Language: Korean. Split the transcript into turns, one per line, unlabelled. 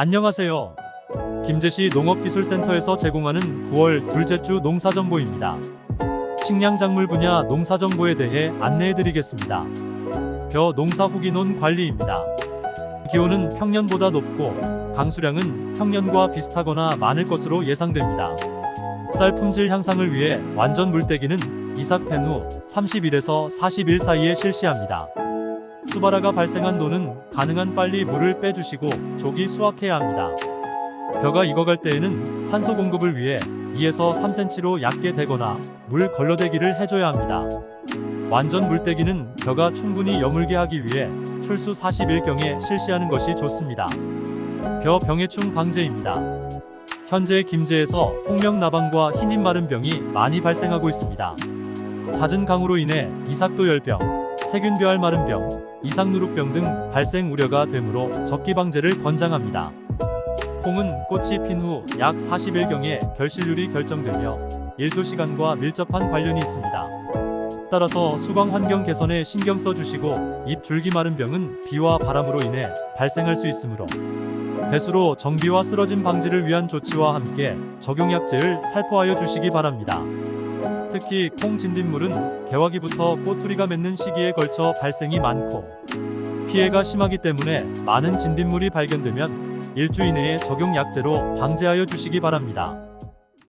안녕하세요. 김제시 농업기술센터에서 제공하는 9월 둘째 주 농사정보입니다. 식량작물 분야 농사정보에 대해 안내해드리겠습니다. 벼 농사 후기논 관리입니다. 기온은 평년보다 높고 강수량은 평년과 비슷하거나 많을 것으로 예상됩니다. 쌀 품질 향상을 위해 완전 물떼기는 이삭 팬후 31에서 40일 사이에 실시합니다. 수바라가 발생한 노는 가능한 빨리 물을 빼주시고 조기 수확해야 합니다. 벼가 익어갈 때에는 산소 공급을 위해 2에서 3cm로 얕게 대거나 물 걸러대기를 해줘야 합니다. 완전 물떼기는 벼가 충분히 여물게 하기 위해 출수 40일경에 실시하는 것이 좋습니다. 벼 병해충 방제입니다. 현재 김제에서 홍명나방과 흰잎 마른 병이 많이 발생하고 있습니다. 잦은 강우로 인해 이삭도 열병, 세균벼알 마른 병, 이상누룩병 등 발생 우려가 되므로 적기 방제를 권장합니다. 콩은 꽃이 핀 후 약 40일경에 결실률이 결정되며 일조 시간과 밀접한 관련이 있습니다. 따라서 수광 환경 개선에 신경 써 주시고 잎 줄기 마른 병은 비와 바람으로 인해 발생할 수 있으므로 배수로 정비와 쓰러짐 방지를 위한 조치와 함께 적용약제를 살포하여 주시기 바랍니다. 특히 콩 진딧물은 개화기부터 꼬투리가 맺는 시기에 걸쳐 발생이 많고 피해가 심하기 때문에 많은 진딧물이 발견되면 일주 이내에 적용 약제로 방제하여 주시기 바랍니다.